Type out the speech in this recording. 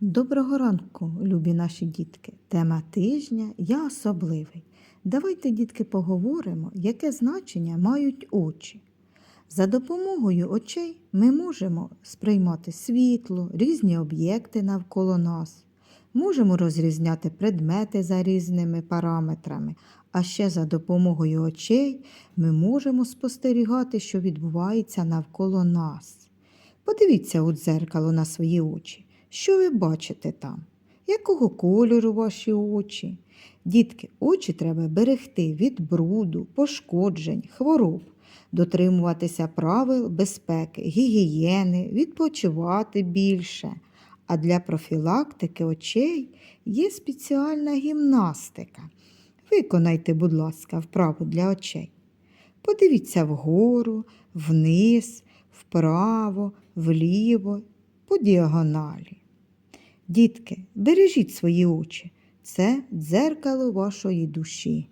Доброго ранку, любі наші дітки. Тема тижня Я особливий. Давайте, дітки, поговоримо, яке значення мають очі. За допомогою очей ми можемо сприймати світло, різні об'єкти навколо нас, можемо розрізняти предмети за різними параметрами, а ще за допомогою очей ми можемо спостерігати, що відбувається навколо нас. Подивіться у дзеркало на свої очі. Що ви бачите там? Якого кольору ваші очі? Дітки, очі треба берегти від бруду, пошкоджень, хвороб, дотримуватися правил безпеки, гігієни, відпочивати більше. А для профілактики очей є спеціальна гімнастика. Виконайте, будь ласка, вправу для очей. Подивіться вгору, вниз, вправо, вліво, по діагоналі. Дітки, бережіть свої очі. Це дзеркало вашої душі.